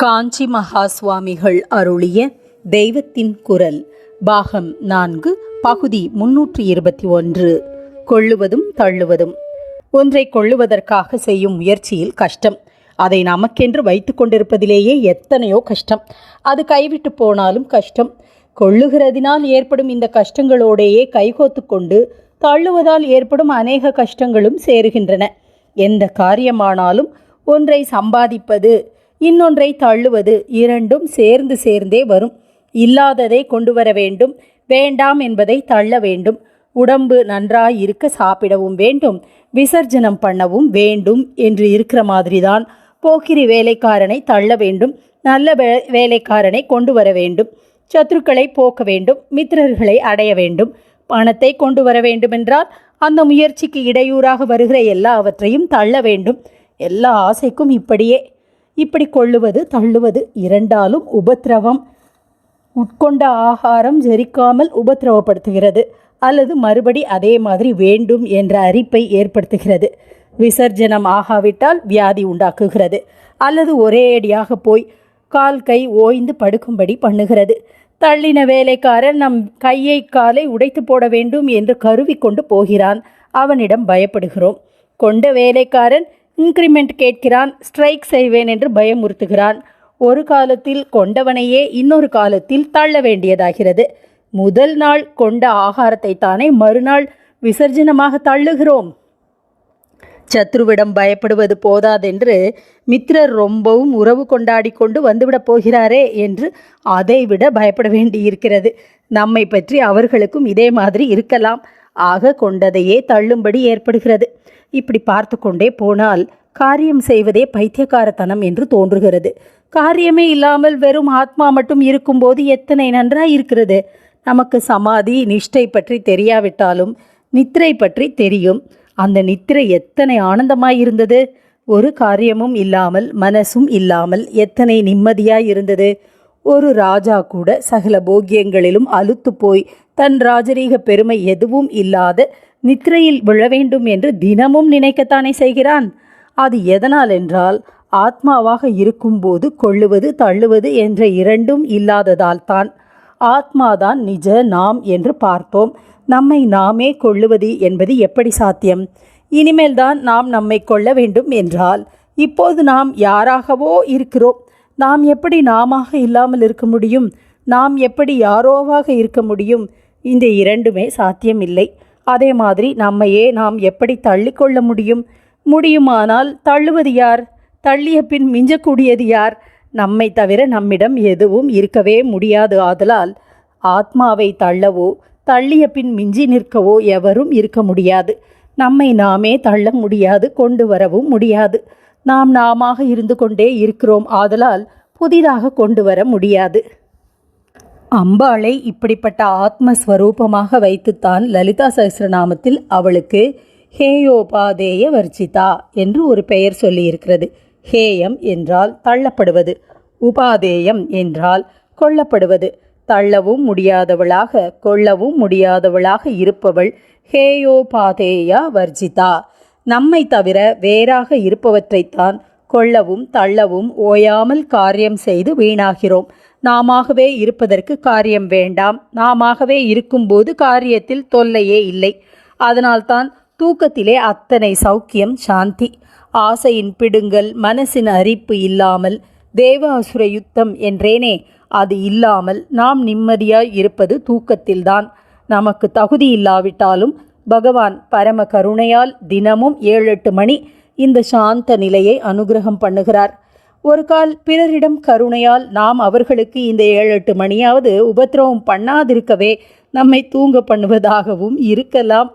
காஞ்சி மகா சுவாமிகள் அருளிய தெய்வத்தின் குரல் பாகம் நான்கு பகுதி முன்னூற்றி இருபத்தி ஒன்று. கொள்ளுவதும் தள்ளுவதும். ஒன்றை கொள்ளுவதற்காக செய்யும் முயற்சியில் கஷ்டம். அதை நமக்கென்று வைத்து கொண்டிருப்பதிலேயே எத்தனையோ கஷ்டம். அது கைவிட்டு போனாலும் கஷ்டம். கொள்ளுகிறதினால் ஏற்படும் இந்த கஷ்டங்களோடையே கைகோத்து கொண்டு தள்ளுவதால் ஏற்படும் அநேக கஷ்டங்களும் சேருகின்றன. எந்த காரியமானாலும் ஒன்றை சம்பாதிப்பது இன்னொன்றை தள்ளுவது இரண்டும் சேர்ந்து சேர்ந்தே வரும். இல்லாததை கொண்டு வர வேண்டும். வேண்டாம் என்பதை தள்ள வேண்டும். உடம்பு நன்றாய் இருக்க சாப்பிடவும் வேண்டும். விசர்ஜனம் பண்ணவும் வேண்டும் என்று இருக்கிற மாதிரிதான். போக்கிரி வேலைக்காரனை தள்ள வேண்டும். நல்ல வே வேலைக்காரனை கொண்டு வர வேண்டும். சத்துருக்களை போக்க வேண்டும். மித்திரர்களை அடைய வேண்டும். பணத்தை கொண்டு வர வேண்டுமென்றால் அந்த முயற்சிக்கு இடையூறாக வருகிற எல்லாவற்றையும் தள்ள வேண்டும். எல்லா ஆசைக்கும் இப்படியே இப்படி கொள்ளுவது தள்ளுவது இரண்டாலும் உபத்திரவம். உட்கொண்ட ஆகாரம் ஜெரிக்காமல் உபத்திரவப்படுத்துகிறது. அல்லது மறுபடி அதே மாதிரி வேண்டும் என்ற அரிப்பை ஏற்படுத்துகிறது. விசர்ஜனம் ஆகாவிட்டால் வியாதி உண்டாக்குகிறது. அல்லது ஒரேடியாக போய் கால் கை ஓய்ந்து படுக்கும்படி பண்ணுகிறது. தள்ளின வேலைக்காரன் நம் கையை காலை உடைத்து போட வேண்டும் என்று கருவி கொண்டு போகிறான். அவனிடம் பயப்படுகிறோம். கொண்ட வேலைக்காரன் இன்க்ரிமெண்ட் கேட்கிறான் ஸ்ட்ரைக் செய்வேன் என்று பயமுறுத்துகிறான். ஒரு காலத்தில் கொண்டவனையே இன்னொரு காலத்தில் தள்ள வேண்டியதாகிறது. முதல் நாள் கொண்ட ஆகாரத்தை தானே மறுநாள் விசர்ஜனமாக தள்ளுகிறோம். சத்ருவிடம் பயப்படுவது போதாதென்று மித்ரர் ரொம்பவும் உறவு கொண்டாடி கொண்டு வந்துவிடப் போகிறாரே என்று அதைவிட பயப்பட வேண்டியிருக்கிறது. நம்மை பற்றி அவர்களுக்கும் இதே மாதிரி இருக்கலாம். ஆக கொண்டதையே தள்ளும்படி ஏற்படுகிறது. இப்படி பார்த்து கொண்டே போனால் காரியம் செய்வதே பைத்தியக்காரத்தனம் என்று தோன்றுகிறது. காரியமே இல்லாமல் வெறும் ஆத்மா மட்டும் இருக்கும்போது எத்தனை நன்றாய் இருக்கிறது. நமக்கு சமாதி நிஷ்டை பற்றி தெரியாவிட்டாலும் நித்திரை பற்றி தெரியும். அந்த நித்திரை எத்தனை ஆனந்தமாய் இருந்தது. ஒரு காரியமும் இல்லாமல் மனசும் இல்லாமல் எத்தனை நிம்மதியாய் இருந்தது. ஒரு ராஜா கூட சகல போக்கியங்களிலும் அலுத்து போய் தன் ராஜரீக பெருமை எதுவும் இல்லாத நித்திரையில் விழ வேண்டும் என்று தினமும் நினைக்கத்தானே செய்கிறான்? அது எதனால் என்றால் ஆத்மாவாக இருக்கும்போது கொள்ளுவது தள்ளுவது என்ற இரண்டும் இல்லாததால் தான். ஆத்மாதான் நிஜ நாம் என்று பார்த்தோம். நம்மை நாமே கொள்ளுவது என்பது எப்படி சாத்தியம்? இனிமேல் தான் நாம் நம்மை கொள்ள வேண்டும் என்றால் இப்போது நாம் யாராகவோ இருக்கிறோம். நாம் எப்படி நாமாக இல்லாமல் இருக்க முடியும்? நாம் எப்படி யாரோவாக இருக்க முடியும்? இந்த இரண்டுமே சாத்தியமில்லை. அதே மாதிரி நம்மையே நாம் எப்படி தள்ளிக்கொள்ள முடியும்? முடியுமானால் தள்ளுவது யார்? தள்ளிய பின் மிஞ்சக்கூடியது யார்? நம்மை தவிர நம்மிடம் எதுவும் இருக்கவே முடியாது ஆதலால் ஆத்மாவை தள்ளவோ தள்ளிய பின் மிஞ்சி நிற்கவோ எவரும் இருக்க முடியாது. நம்மை நாமே தள்ள முடியாது கொண்டு வரவும் முடியாது. நாம் நாமாக இருந்து கொண்டே இருக்கிறோம் ஆதலால் புதிதாக கொண்டு வர முடியாது. அம்பாளை இப்படிப்பட்ட ஆத்மஸ்வரூபமாக வைத்துத்தான் லலிதா சஹசிரநாமத்தில் அவளுக்கு ஹேயோபாதேய வர்ஜிதா என்று ஒரு பெயர் சொல்லியிருக்கிறது. ஹேயம் என்றால் தள்ளப்படுவது உபாதேயம் என்றால் கொள்ளப்படுவது தள்ளவும் முடியாதவளாக கொள்ளவும் முடியாதவளாக இருப்பவள் ஹேயோபாதேயா வர்ஜிதா. நம்மை தவிர வேறாக இருப்பவற்றைத்தான் கொள்ளவும் தள்ளவும் ஓயாமல் காரியம் செய்து வீணாகிறோம். நாமாகவே இருப்பதற்கு காரியம் வேண்டாம். நாமாகவே இருக்கும்போது காரியத்தில் தொல்லையே இல்லை. அதனால்தான் தூக்கத்திலே அத்தனை சௌக்கியம் சாந்தி. ஆசையின் பிடுங்கல் மனசின் அரிப்பு இல்லாமல் தேவாசுர யுத்தம் என்றேனே அது இல்லாமல் நாம் நிம்மதியாய் இருப்பது தூக்கத்தில்தான். நமக்கு தகுதி இல்லாவிட்டாலும் பகவான் பரம கருணையால் தினமும் ஏழு எட்டு மணி இந்த சாந்த நிலையை அனுகிரகம் பண்ணுகிறார். ஒரு கால் பிறரிடம் கருணையால் நாம் அவர்களுக்கு இந்த ஏழு எட்டு மணியாவது உபத்திரவம் பண்ணாதிருக்கவே நம்மை தூங்க பண்ணுவதாகவும் இருக்கலாம்.